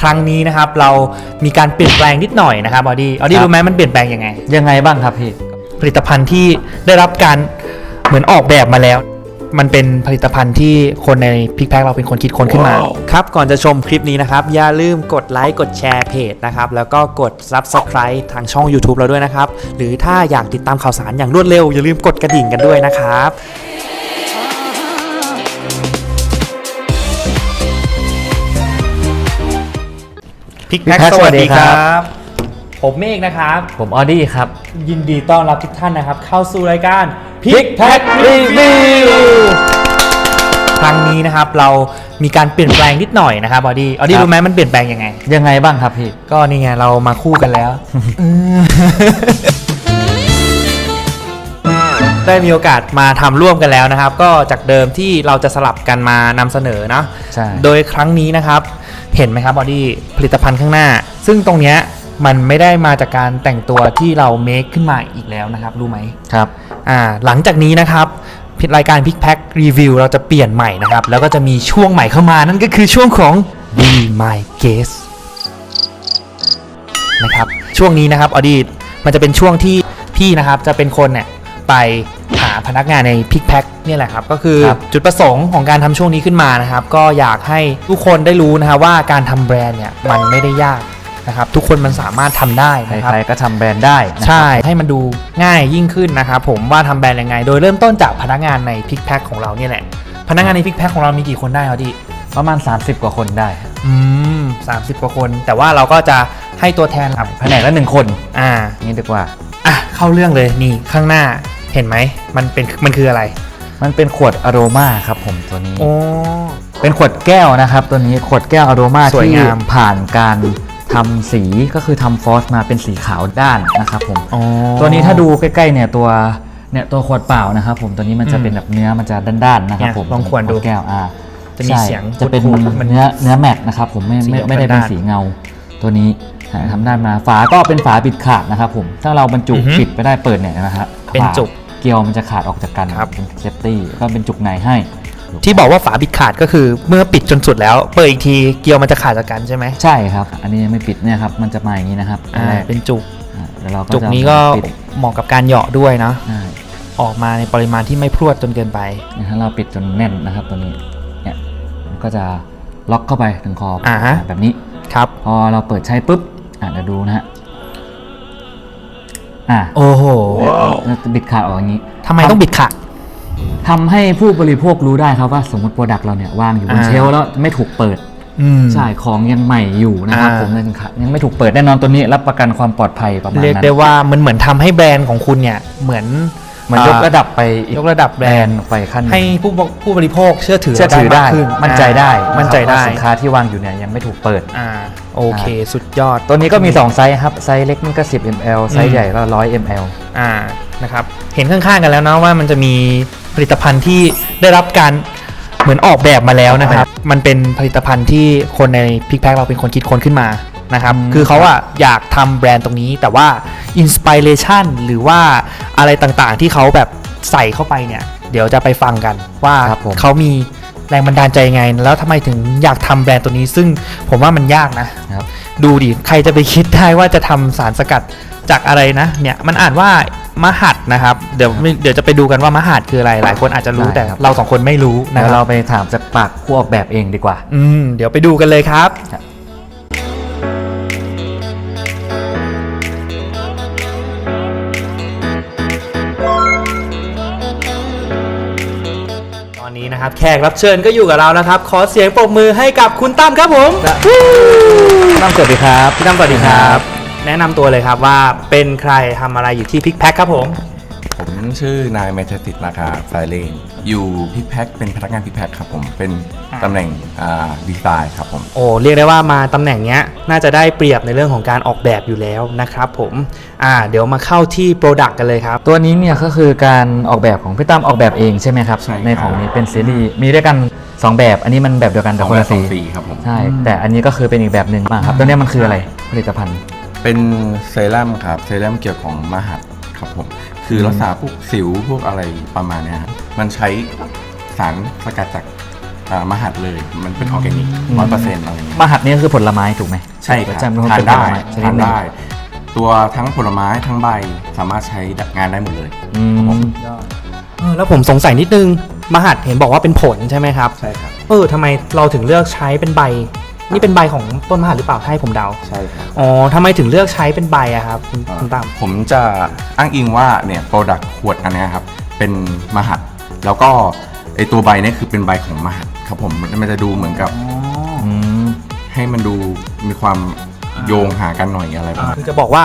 ครั้งนี้นะครับเรามีการเปลี่ยนแปลงนิดหน่อยนะครับออดี้ออดี้ครับ รู้ไหมมันเปลี่ยนแปลงยังไง ยังไงบ้างครับพี่ผลิตภัณฑ์ที่ได้รับการเหมือนออกแบบมาแล้ว มันเป็นผลิตภัณฑ์ที่คนในพิกแพคเราเป็นคนคิดค้นขึ้นมา ครับ ก่อนจะชมคลิปนี้นะครับ อย่าลืมกดไลค์กดแชร์เพจนะครับ แล้วก็กด Subscribe ทางช่อง YouTube เราด้วยนะครับ หรือถ้าอยากติดตามข่าวสารอย่างรวดเร็ว อย่าลืมกดกระดิ่งกันด้วยนะครับ พิกแพค Pick Pack สวัสดีคสวัสดีครัรับ ผมเมฆนะครับ ผมออดี้ครับ ยินดีต้อนรับทุกท่านนะครับ เข้าสู่รายการ Pick Pack Review ครั้งนี้นะครับเรามีการเปลี่ยนแปลงนิดหน่อยนะครับออดี้ออดี้ครับ รู้ไหมมันเปลี่ยนแปลงยังไง ยังไงบ้างครับพี่ ก็นี่ไงเรามาคู่กันแล้ว ได้มีโอกาสมาทำร่วมกันแล้วนะครับ ก็จากเดิมที่เราจะสลับกันมานำเสนอเนาะใช่ โดยครั้งนี้นะครับ เห็นไหมครับบอดี้ผลิตภัณฑ์ข้างหน้า ซึ่งตรงเนี้ยมันไม่ได้มาจากการแต่งตัวที่เราเมคขึ้นมาอีกแล้วนะครับ รู้ไหมครับอ่าหลังจากนี้นะครับรายการ Pick Pack Review เราจะเปลี่ยนใหม่นะครับ แล้วก็จะมีช่วงใหม่เข้ามานั่นก็คือช่วงของ Be My Guest นะครับช่วงนี้นะครับอดีตมันจะเป็นช่วงที่พี่นะครับจะเป็นคนเนี่ย ไปหาพนักงานใน Pick Pack เนี่ยแหละครับ ก็คือครับจุดประสงค์ของการทำช่วงนี้ขึ้นมานะครับ ก็อยากให้ทุกคนได้รู้นะครับว่าการทำแบรนด์เนี่ยมันไม่ได้ยากนะครับ ทุกคนมันสามารถทำได้ใคนะครับรๆก็ทำแบรนด์ได้นะครับใช่ให้มันดูง่ายยิ่งขึ้นนะครับผมว่าทำแบรนด์ยังไง โดยเริ่มต้นจากพนักงานในพิกแพคของเราเนี่ยแหละพนักงานในพิกแพคของเรามีกี่คนได้เอาดิประมาณ 30 กว่าคนได้ อืมสามสิบกว่าคน แต่ว่าเราก็จะให้ตัวแทนครับแผนกละหนึ่งคน อ่า นี่ดีกว่า อะ เข้าเรื่องเลยนี่ข้างหน้า เห็นไหมมันเป็นมันคืออะไรมันเป็นขวดอโรมาครับผมตัวนี้ โอ้ เป็นขวดแก้วนะครับ ตัวนี้ขวดแก้วอโรมาสวยที่งาม ผ่านการทำสีก็คือทำฟอสมาเป็นสีขาวด้านนะครับผมอ๋อตัวนี้ถ้าดูใกล้ๆเนี่ยตัวเนี่ยตัวขวดเปล่านะครับผมตัวนี้มันจะอืมเป็นแบบเนื้อมันจะด้านๆนะครับเนี่ยผมลองขวดดูแก้วอ่าจะมีใช่เสียงจะเป็นขูดๆมันเนื้อเนื้อแมตต์นะครับผมไม่สีไม่ออกไม่ได้เป็นด้านๆสีเงา ตัวนี้หาทำด้านมาฝาก็เป็นฝาปิดขาดนะครับผมถ้าเราบรรจุอือฮึ ปิดไปได้เปิดเนี่ยนะฮะเป็นจุกฝา เกลียวมันจะขาดออกจากกันครับ เป็นเซฟตี้ก็เป็นจุกในให้ที่บอกว่าฝาปิดขาดก็คือเมื่อปิดจนสุดแล้ว เปิดอีกทีเกลียวมันจะขาดจากกันใช่ไหมใช่ครับ อันนี้ยังไม่ปิดเนี่ยครับมันจะมาอย่างนี้นะครับอ่าแรกเป็นจุก อ่าแล้วเราก็จุกจะนี้ก็ปิดเหมาะกับการเหยาะด้วยนะ ใช่ออกมาในปริมาณที่ไม่พรวดจนเกินไป นะฮะเราปิดจนแน่นนะครับตัวนี้เนี่ยมันก็จะล็อกเข้าไปถึงคออาฮะ แบบนี้ ครับ พอเราเปิดใช้ปุ๊บอะเดี๋ยวดูนะฮะ อะโอ้โหแล้วจะบิดขาดออกอย่างนี้ทำไมต้องบิดขาดทำให้ผู้บริโภครู้ได้ครับว่าสมมติโปรดักต์เราเนี่ยวางอยู่บนอ่า เชลฟ์แล้วไม่ถูกเปิดอืมใช่ ของยังใหม่อยู่นะครับอ่า ผมยังขายังไม่ถูกเปิดแน่นอนตัวนี้รับประกันความปลอดภัยประมาณเรียกนั้นได้ว่ามันเหมือนทำให้แบรนด์ของคุณเนี่ย เหมือน มันยกระดับไปอียกระดับแบรนด์ไปขั้นให้ผู้บผู้บริโภคเชื่อถือเชื่อถือได้มากขึ้นมั่นใจได้อ่ามั่นใจได้ว่าสินค้าที่วางอยู่เนี่ยยังไม่ถูกเปิดอ่าโอเค สุดยอด ตัวนี้ก็มี 2 ไซส์ครับ ไซส์เล็กนี่ก็ 10 ml ไซส์ใหญ่ก็ 100 ml อ่านะครับเห็นข้างๆกันแล้วนะว่ามันจะมีผลิตภัณฑ์ที่ได้รับการเหมือนออกแบบมาแล้วนะครับ มันเป็นผลิตภัณฑ์ที่คนในพิกแพคเราเป็นคนคิดค้นขึ้นมา นะครับอืมคือเขาอะอยากทำแบรนด์ตรงนี้ แต่ว่าอินสปิเรชันหรือว่าอะไรต่างๆที่เขาแบบใส่เข้าไปเนี่ย เดี๋ยวจะไปฟังกันว่าครับผมเขามีแรงบันดาลใจยังไง แล้วทำไมถึงอยากทำแบรนด์ตัวนี้ ซึ่งผมว่ามันยากนะครับดูดิ ใครจะไปคิดได้ว่าจะทำสารสกัดจากอะไรนะ เนี่ย มันอ่านว่ามหัดนะครับ เดี๋ยวไม่เดี๋ยวจะไปดูกันว่ามหัดคืออะไร หลายคนอาจจะรู้ได้แต่ครับเราสองคนไม่รู้นะเดี๋ยวคเรารับไปถามจากปากผู้ออกแบบเองดีกว่า อืม เดี๋ยวไปดูกันเลยครับ นนี้นะครับแขกรับเชิญก็อยู่กับเราแล้วครับ ขอเสียงปรบมือให้กับคุณตั้มครับผมตั้มสวัสดีครับพี่ตั้มสวัสดีครับ แนะนำตัวเลยครับว่าเป็นใครทำอะไรอยู่ที่พิกแพคครับผม ผมชื่อนายเมธติตนะครับสายเลน อยู่พิกแพ็คเป็นพนักงานพิกแพ็คครับผมเป็นอ่าตำแหน่งอ่าดีไซน์ครับผมโอ้เรียกได้ว่ามาตำแหน่งเนี้ยน่าจะได้เปรียบในเรื่องของการออกแบบอยู่แล้วนะครับผมอ่าเดี๋ยวมาเข้าที่โปรดักต์กันเลยครับ ตัวนี้เนี่ยก็คือการออกแบบของพี่ตั้มออกแบบเองใช่ไหมครับใช่ครับของนี้เป็นซีรีส์มีด้วยกัน2แบบอันนี้มันแบบเดียวกันแต่คนละสสีองสีครับผม ใช่แต่อันนี้ก็คือเป็นอีกแบบหนึ่งมากครับตัวเนี้ยมันคืออะไรผลิตภัณฑ์ เป็นเซรั่มครับเซรั่มเกี่ยวของมหัดครับผม คือรักษาพวกสิวพวกอะไรประมาณเนี้ยครับ มันใช้สารสกัดจากอ่ามหัดเลย มันเป็นออร์แกนิกอืมร้อยเปอร์เซ็นต์อะไรอย่างเงี้ย มหัดนี่ก็คือผลไม้ถูกไหมใช่ครับจำเป็นคนทานเป็นผได้ลไม้ชนิทาดนหนึ่งได้ ตัวทั้งผลไม้ทั้งใบสามารถใช้งานได้หมดเลย อืมเออแล้วผมสงสัยนิดนึง มหัดเห็นบอกว่าเป็นผลใช่ไหมครับ ใช่ครับ เออทำไมเราถึงเลือกใช้เป็นใบ นี่เป็นใบของต้นมหัดหรือเปล่าถ้าให้ผมเดา ใช่ครับ อ๋อทำไมถึงเลือกใช้เป็นใบอะครับคุณคุณตั้มผมจะอ้างอิงว่าเนี่ยโปรดักขวดอันเนี้ยครับ เป็นมหัด แล้วก็ไอตัวใบเนี่ยคือเป็นใบของมหัดครับผมมันมันจะดูเหมือนกับอืมให้มันดูมีความโยงหากันหน่อยอะไรประมาณ คือจะบอกว่า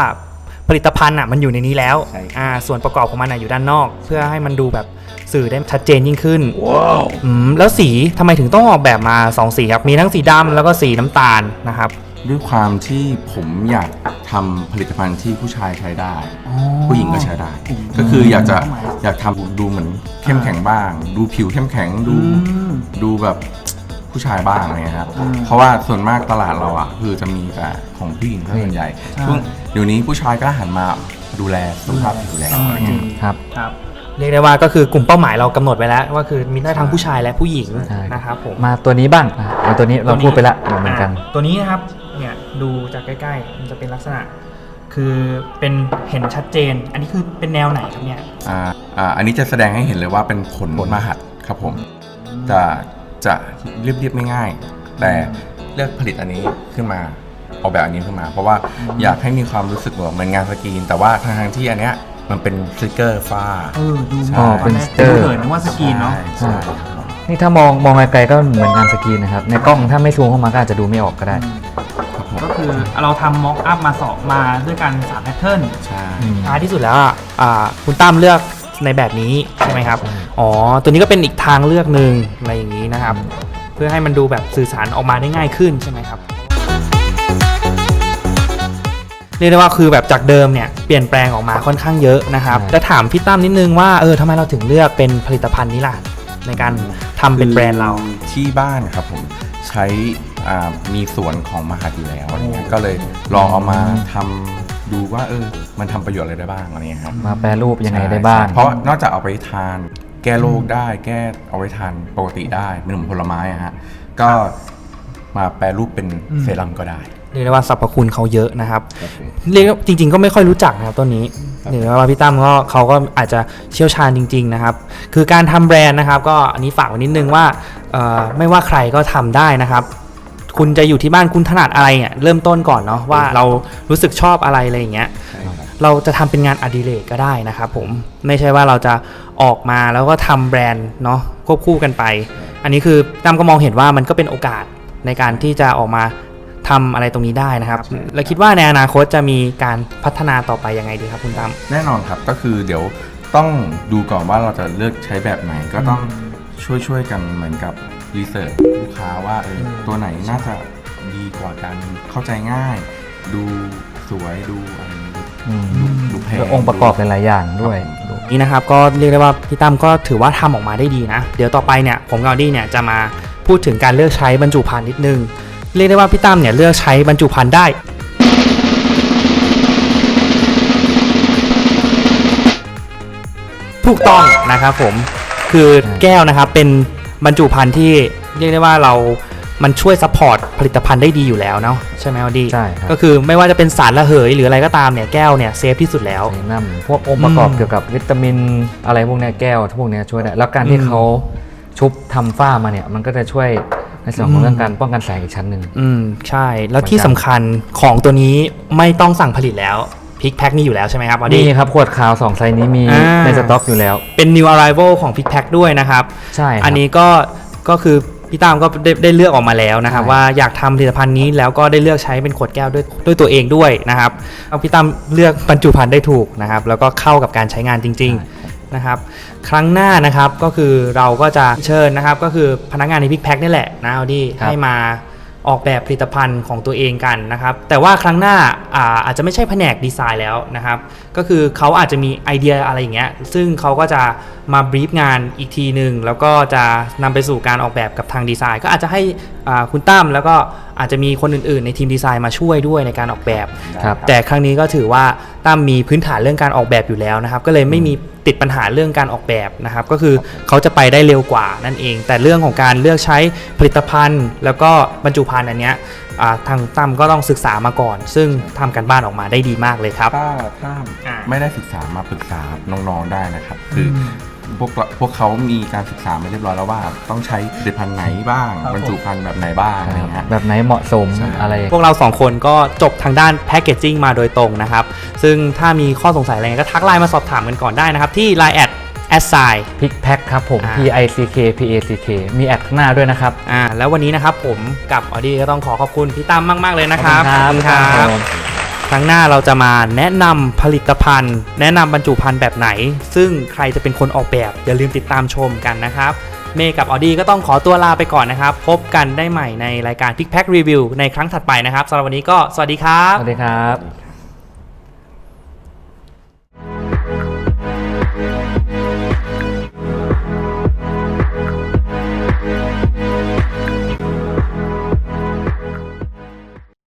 ผลิตภัณฑ์อะมันอยู่ในนี้แล้วใช่ครับ อ่าส่วนประกอบของมันอะอยู่ด้านนอก เพื่อให้มันดูแบบสื่อได้ชัดเจนยิ่งขึ้นอืมแล้วสีทำไมถึงต้องออกแบบมาสองสีครับมีทั้งสีดำแล้วก็สีน้ำตาลนะครับ ด้วยความที่ผมอยากทำผลิตภัณฑ์ที่ผู้ชายใช้ได้ ผู้หญิงก็ใช้ได้ ก็คืออยากจะ อยากทำดูเหมือนเข้มแข็งบ้าง ดูผิวเข้มแข็งดูดูแบบผู้ชายบ้างอะไรเงี้ยครับ เพราะว่าส่วนมากตลาดเราอะคือจะมีแต่ของผู้หญิงซะส่วนใหญ่ช่วงเดี๋ยวนี้ผู้ชายก็หันมาดูแลสุขภาพผิวแล้วอะไรเงี้ยครับครับเรียกได้ว่าก็คือกลุ่มเป้าหมายเรากำหนดไว้แล้ว ว่าคือมีได้ทั้งผู้ชายและผู้หญิงใช่นะครับผมมาตัวนี้บ้างอะมาตัวนี้เราพูดไปละเหมือนกันอ่าตัวนี้นะครับเนี่ยดูจากใกล้ๆมันจะเป็นลักษณะ คือเป็นเห็นชัดเจน อันนี้คือเป็นแนวไหนครับเนี่ยอ่าอ่าอันนี้จะแสดงให้เห็นเลยว่าเป็นผลมหัดครับผม จะจะเรียบๆไม่ง่ายแต่เลือกผลิตอันนี้ขึ้นมาออกแบบอันนี้ขึ้นมา เพราะว่าอยากให้มีความรู้สึกเหมือนงานสกรีน แต่ว่าทางทางๆที่อันเนี้ยมันเป็นสติกเกอร์ฝ้า เออดูใช่ อ๋อเป็นสเตอร์เผินนึกว่าสกรีนเนาะใช่ใช่ นี่ถ้ามองมองไกลๆก็เหมือนงานสกรีนนะครับ ในกล้องถ้าไม่ซูมเข้ามาก็อาจจะดูไม่ออกก็ได้ครับผม ก็คือเราทำม็อกอัพมาสอบมาด้วยกัน3แพทเทิร์น ใช่อืมท้ายที่สุดแล้วอะอ่าคุณตั้มเลือกในแบบนี้ใช่ไหมครับ อ๋อ ตัวนี้ก็เป็นอีกทางเลือกหนึ่งอะไรอย่างนี้นะครับ เพื่อให้มันดูแบบสื่อสารออกมาได้ง่ายขึ้นใช่ไหมครับ เรียกได้ว่าคือแบบจากเดิมเนี่ยเปลี่ยนแปลงออกมาค่อนข้างเยอะนะครับใช่จะถามพี่ตั้มนิดนึงว่าเออทำไมเราถึงเลือกเป็นผลิตภัณฑ์นี้ล่ะ ในการทำเป็นแบรนด์เรา ที่บ้านครับผมใช้ อ่ามีสวนของมหัดอยู่แล้วอะไรเงี้ยก็เลยลองเอามาทำดูว่าเออมันทำประโยชน์อะไรได้บ้างอะไรเงี้ยครับ มาแปรรูปยังไงได้บ้าง ใช่เพราะนอกจากเอาไปทาน แก้โรคได้ แก้เอาไปทานปกติได้เป็นหนุ่มผลไม้อะฮะก็มาแปรรูปเป็นเซรั่มก็ได้ เรียกได้ว่าสรรพคุณเขาเยอะนะครับครับผมเรียกว่าจริง ๆ ก็ไม่ค่อยรู้จักนะครับต้นนี้หรือว่าพี่ตั้มก็เขาก็อาจจะเชี่ยวชาญจริง ๆ นะครับ คือการทำแบรนด์นะครับ ก็อันนี้ฝากไว้นิดนึงว่าเอ่อไม่ว่าใครก็ทำได้นะครับ คุณจะอยู่ที่บ้านคุณถนัดอะไรเนี่ยเริ่มต้นก่อนเนาะว่าเรารู้สึกชอบอะไรอะไรอย่างเงี้ยใช่ครับเราจะทำเป็นงานอดิเรกก็ได้นะครับผมไม่ใช่ว่าเราจะออกมาแล้วก็ทำแบรนด์เนาะควบคู่กันไป อันนี้คือตั้มก็มองเห็นว่ามันก็เป็นโอกาสในการที่จะออกมาทำอะไรตรงนี้ได้นะครับ แล้วคิดว่าในอนาคตจะมีการพัฒนาต่อไปยังไงดีครับคุณตั้มแน่นอนครับก็คือเดี๋ยวต้องดูก่อนว่าเราจะเลือกใช้แบบไหนก็ต้องช่วยช่วยๆกันเหมือนกับ รีเสิร์ชลูกค้าว่าเออตัวไหนน่าจะดีกว่ากันเข้าใจง่าย ดูสวยดูอะไรอย่างงี้อืมดูดูแพงแล้วองค์ประกอบหลายๆอย่างด้วยนี่นะครับก็เรียกได้ว่าพี่ตั้มก็ถือว่าทำออกมาได้ดีนะ เดี๋ยวต่อไปเนี่ยผมกับอดี้เนี่ยจะมาพูดถึงการเลือกใช้บรรจุภัณฑ์นิดนึง เรียกได้ว่าพี่ตั้มเนี่ยเลือกใช้บรรจุภัณฑ์ได้ถูกต้องนะครับผมคือแก้วนะครับเป็น บรรจุภัณฑ์ที่เรียกได้ว่าเรา มันช่วยซัพพอร์ตผลิตภัณฑ์ได้ดีอยู่แล้วเนาะใช่ไหมอดี้ใช่ครับ ก็คือไม่ว่าจะเป็นสารระเหยหรืออะไรก็ตามเนี่ยแก้วเนี่ยเซฟที่สุดแล้วเซรั่มพวกองค์ประกอบอืมเกี่ยวกับวิตามินอะไรพวกเนี้ยแก้วพวกเนี้ยช่วยได้แล้วการที่อืมเขาชุบทำฝ้ามาเนี่ยมันก็จะช่วยในส่วนของเรื่องการป้องกันแสงอีกชั้นหนึ่ง อืมใช่แล้วเหมือนกันที่สำคัญของตัวนี้ไม่ต้องสั่งผลิตแล้ว พิกแพ็คมีอยู่แล้วใช่ไหมครับอดี้ นี่ครับ ขวดขาว 2 ไซส์นี้มีอ่า ในสต็อกอยู่แล้ว เป็น new arrival ของพิกแพ็คด้วยนะครับ ใช่ครับ อันนี้ก็ก็คือพี่ตามก็ได้ได้เลือกออกมาแล้วนะครับ ใช่ ว่าอยากทำผลิตภัณฑ์นี้แล้วก็ได้เลือกใช้เป็นขวดแก้วด้วยด้วยตัวเองด้วยนะครับเอาพี่ตามเลือกบรรจุภัณฑ์ได้ถูกนะครับ แล้วก็เข้ากับการใช้งานจริง ๆนะครับ ครั้งหน้านะครับก็คือเราก็จะเชิญนะครับ ก็คือพนักงานในพิกแพ็คนี่แหละนะเอาดีครับ ให้มา ออกแบบผลิตภัณฑ์ของตัวเองกันนะครับ แต่ว่าครั้งหน้าอาอาจจะไม่ใช่แผนกดีไซน์แล้วนะครับ ก็คือเขาอาจจะมีไอเดียอะไรอย่างเงี้ย ซึ่งเขาก็จะมาบรีฟงานอีกทีหนึ่งแล้วก็จะนำไปสู่การออกแบบกับทางดีไซน์ ก็อาจจะให้คุณตั้มแล้วก็ อาจจะมีคนอื่นๆ ในทีมดีไซน์มาช่วยด้วยในการออกแบบครับแต่ครั้งนี้ก็ถือว่าตั้มมีพื้นฐานเรื่องการออกแบบอยู่แล้วนะครับ ก็เลยไม่มีติดปัญหาเรื่องการออกแบบนะครับ ก็คือเขาจะไปได้เร็วกว่านั่นเอง แต่เรื่องของการเลือกใช้ผลิตภัณฑ์ แล้วก็บรรจุภัณฑ์อันเนี้ยอ่าทางตั้มก็ต้องศึกษามาก่อน ซึ่งทำกันบ้านออกมาได้ดีมากเลยครับถ้าถ้าอ่าไม่ได้ศึกษามาปรึกษาน้องๆได้นะครับ คืออ พวกเราพวกเขามีการศึกษามาเรียบร้อยแล้วว่า ต้องใช้ผลิตภัณฑ์ไหนบ้างครับบรรจุภัณฑ์แบบไหนบ้างอะไรเงี้ย แบบไหนเหมาะสมใช่ อะไร พวกเราสองคนก็จบทางด้านแพ c เกจจิ้งมาโดยตรงนะครับ ซึ่งถ้ามีข้อสงสัยอะไรก็ทักไลน์มาสอบถามกันก่อนได้นะครับ ที่ Line แอดแอดไซ พิกแพ็คครับผม อ่า P I C K P A C K มีแอดข้างหน้าด้วยนะครับ อ่าแล้ววันนี้นะครับผมกับออดี้ก็ต้องขอขอบคุณพี่ตั้มมาก ๆ เลยนะครับขอบคุณครับ ขอณผม ครั้งหน้าเราจะมาแนะนำผลิตภัณฑ์ แนะนำบรรจุภัณฑ์แบบไหน ซึ่งใครจะเป็นคนออกแบบ อย่าลืมติดตามชมกันนะครับ เมย์กับออดี้ก็ต้องขอตัวลาไปก่อนนะครับ พบกันได้ใหม่ในรายการ Pick Pack Review ในครั้งถัดไปนะครับสำหรับวันนี้ก็สวัสดีครับ สวัสดีครับ